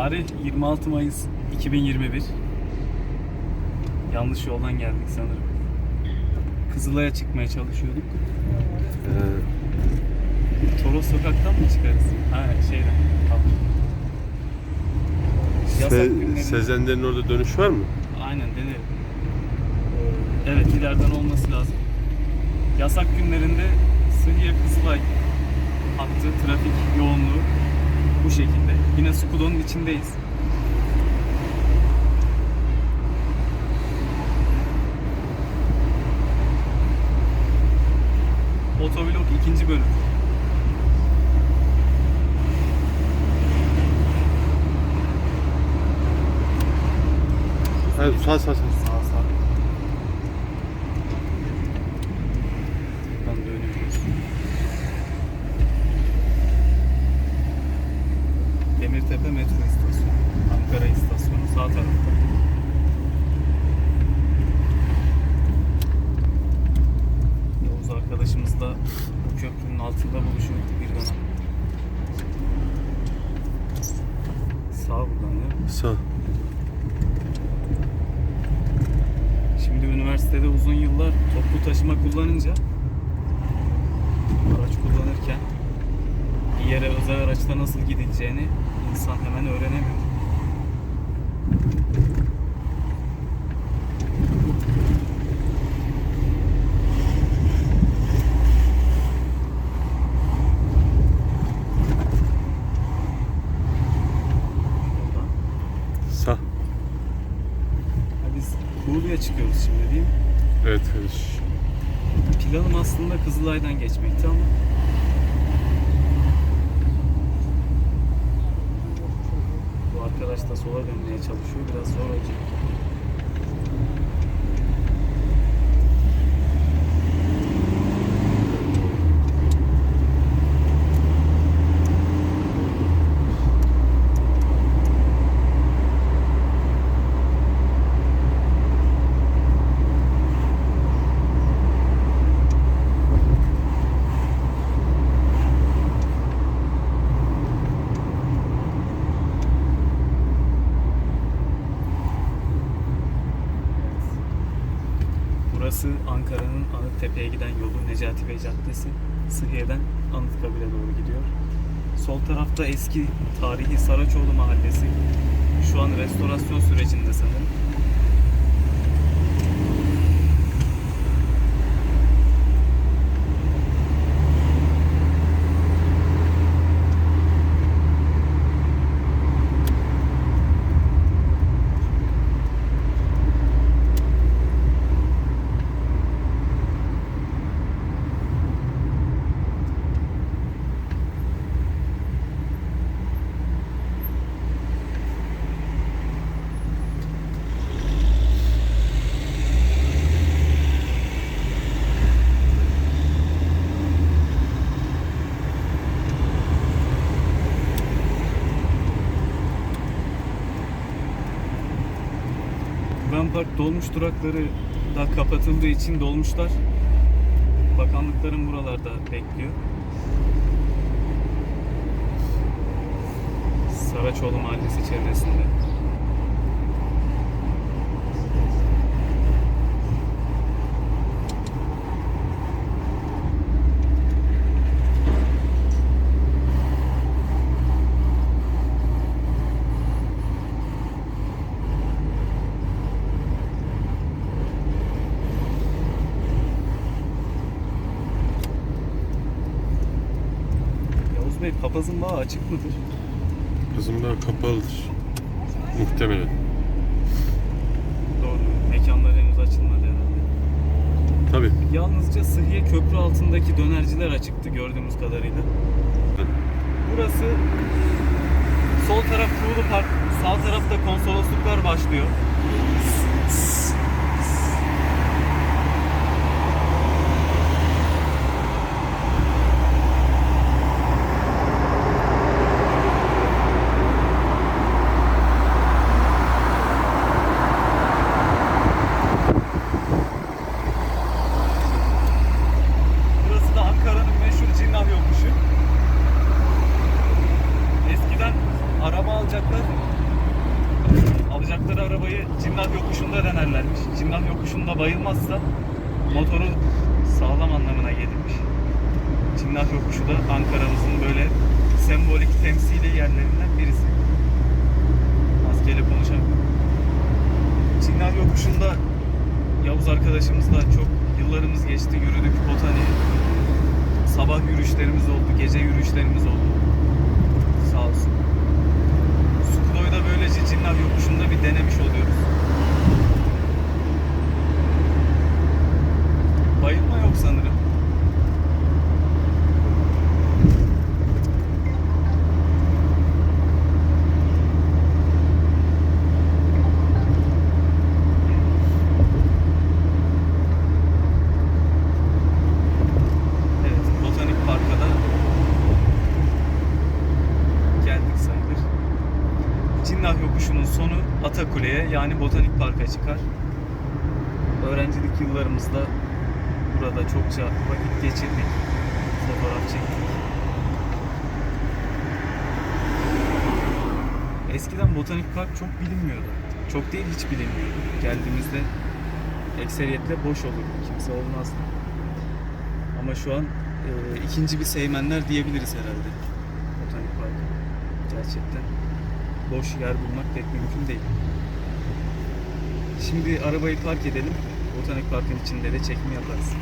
Tarih 26 Mayıs 2021. Yanlış yoldan geldik sanırım. Kızılay'a çıkmaya çalışıyorduk. Ee, Toros sokaktan mı çıkarız? Ha şeyden. Tamam. Se- Sezenlerin orada dönüş var mı? Aynen denerim. Evet ileriden olması lazım. Yasak günlerinde Sıhhiye Kızılay hattı trafik yoğunluğu bu şekilde. Yine Skudo'nun içindeyiz. Otoblok ikinci bölüm. Ha, sağ sağ sağ. Sağ sağ. Buradan dönüyoruz. Demirtepe metro istasyonu. Ankara istasyonu sağ tarafta. Yavuz arkadaşımızla bu köprünün altında buluşuyorduk bir dönem. Sağ buradan değil mi? Sağ. Şimdi üniversitede uzun yıllar toplu taşıma kullanınca araç kullanırken bir yere özel araçla nasıl gidileceğini insan hemen öğrenemiyor. Sağ. Ha, biz Kuğulu'ya çıkıyoruz şimdi değil mi? Evet kardeş. Planım aslında Kızılay'dan geçmekti ama arkadaş da sola dönmeye çalışıyor. Biraz zor olacak. Evet. Burası Ankara'nın Anıttepe'ye giden yolu Necati Bey Caddesi. Sıhhiye'den Anıtkabir'e doğru gidiyor. Sol tarafta eski tarihi Saraçoğlu Mahallesi. Şu an restorasyon sürecinde sanırım. Park dolmuş durakları da kapatıldığı için dolmuşlar bakanlıkların buralarda bekliyor. Saraçoğlu Mahallesi çevresinde. Yavuz Bey papazın bağı açık mıdır? Kızım daha kapalıdır. Muhtemelen. Doğru. Mekanlar henüz açılmadı herhalde. Tabii. Yalnızca Sıhhiye Köprü altındaki dönerciler açıktı gördüğümüz kadarıyla. Burası sol taraf Kuğulu Park, sağ tarafta konsolosluklar başlıyor. Burası da Ankara'nın meşhur Cinnah yokuşu. Eskiden araba alacaklar alacakları Cinnah yokuşunda denerlermiş. Cinnah yokuşunda bayılmazsa motoru sağlam anlamına gelirmiş. Cinnah yokuşu da Ankara'mızın böyle sembolik temsili yerlerinden birisi. Maskeyle konuşamıyorum. Cinnah yokuşunda Yavuz arkadaşımızla çok yıllarımız geçti. Yürüdük botaniğe. Sabah yürüyüşlerimiz oldu, gece yürüyüşlerimiz oldu. Sağ olsun. Cinnah yokuşunda bir denemiş oluyoruz. Bayılma yok sanırım. Evet, Botanik Park'a da geldik sayılır. Cinnah yokuşunun sonu Atakule'ye yani Botanik Park'a çıkar. Öğrencilik yıllarımızda burada çokça vakit geçirdik. Fotoğraf çektik. Eskiden Botanik Park çok bilinmiyordu. Çok değil hiç bilinmiyordu. Geldiğimizde ekseriyetle boş olurdu. Kimse olmazdı. Ama şu an e, ikinci bir Seymenler diyebiliriz herhalde. Botanik Park. Gerçekten boş yer bulmak pek mümkün değil. Şimdi arabayı park edelim. Botanik Park'ın içinde de çekim yaparız.